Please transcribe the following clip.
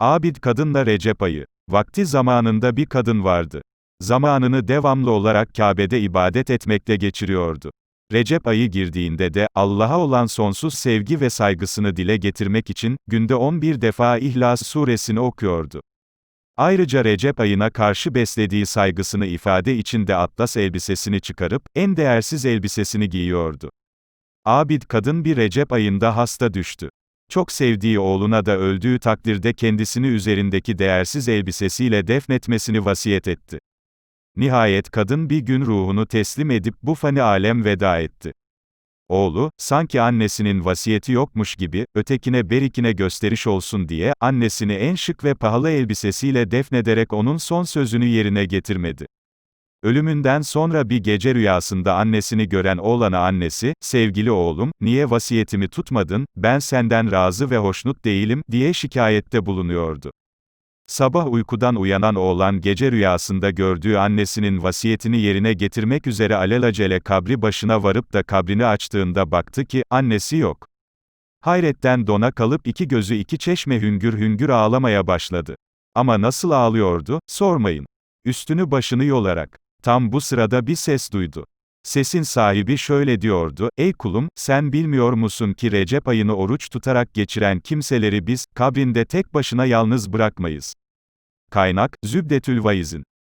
Abid kadınla Recep ayı. Vakti zamanında bir kadın vardı. Zamanını devamlı olarak Kabe'de ibadet etmekle geçiriyordu. Recep ayı girdiğinde de, Allah'a olan sonsuz sevgi ve saygısını dile getirmek için, günde 11 defa İhlas suresini okuyordu. Ayrıca Recep ayına karşı beslediği saygısını ifade için de atlas elbisesini çıkarıp, en değersiz elbisesini giyiyordu. Abid kadın bir Recep ayında hasta düştü. Çok sevdiği oğluna da öldüğü takdirde kendisini üzerindeki değersiz elbisesiyle defnetmesini vasiyet etti. Nihayet kadın bir gün ruhunu teslim edip bu fani alem veda etti. Oğlu, sanki annesinin vasiyeti yokmuş gibi, ötekine berikine gösteriş olsun diye, annesini en şık ve pahalı elbisesiyle defnederek onun son sözünü yerine getirmedi. Ölümünden sonra bir gece rüyasında annesini gören oğlana annesi, sevgili oğlum, niye vasiyetimi tutmadın, ben senden razı ve hoşnut değilim, diye şikayette bulunuyordu. Sabah uykudan uyanan oğlan gece rüyasında gördüğü annesinin vasiyetini yerine getirmek üzere alelacele kabri başına varıp da kabrini açtığında baktı ki, annesi yok. Hayretten dona kalıp iki gözü iki çeşme hüngür hüngür ağlamaya başladı. Ama nasıl ağlıyordu, sormayın. Üstünü başını yolarak. Tam bu sırada bir ses duydu. Sesin sahibi şöyle diyordu, Ey kulum, sen bilmiyor musun ki Recep ayını oruç tutarak geçiren kimseleri biz, kabrinde tek başına yalnız bırakmayız. Kaynak, Zübdetül Vaizin.